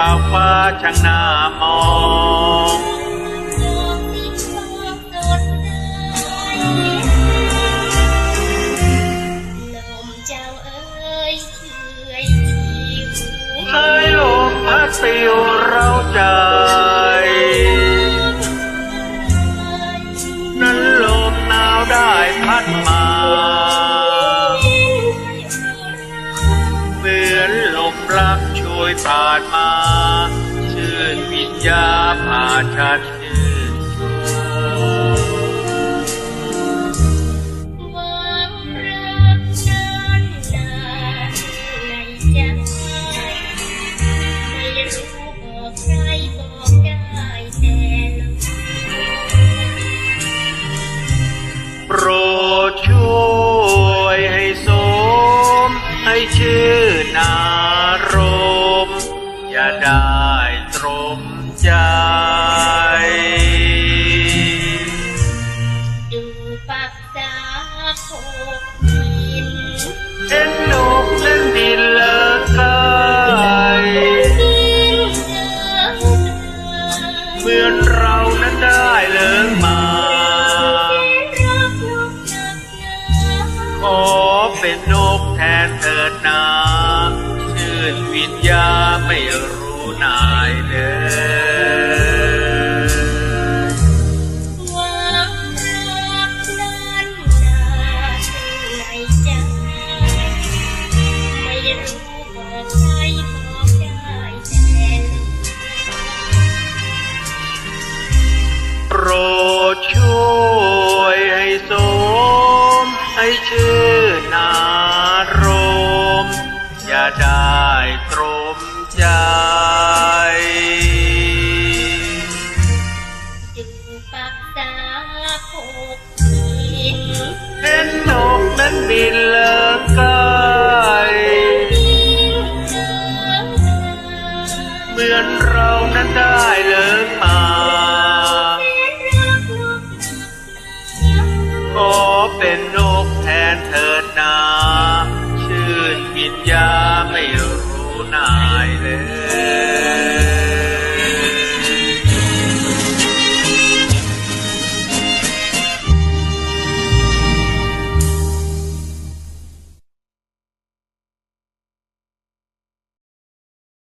ช่างน่ามองเคยลมพัดปิวเราใจนั้นลมหนาวได้พัดมา วยผ่านมา ชื่นวิญญาพาชัด อย่าได้ตรมใจดูปักษาโคกหินเห็นนกนั้นบินเลิกไกลเหมือนเรานั้นได้เลิกมาขอเป็นนกแทนเถิดนาง นวิญญาไม่รู้นายเด้อ นั้นบินเลิกไกลเหมือนเรานั้นได้เลิกมาขอเป็นนกแทนเถิดนา ชื่นวิญญาไม่รู้นายเลย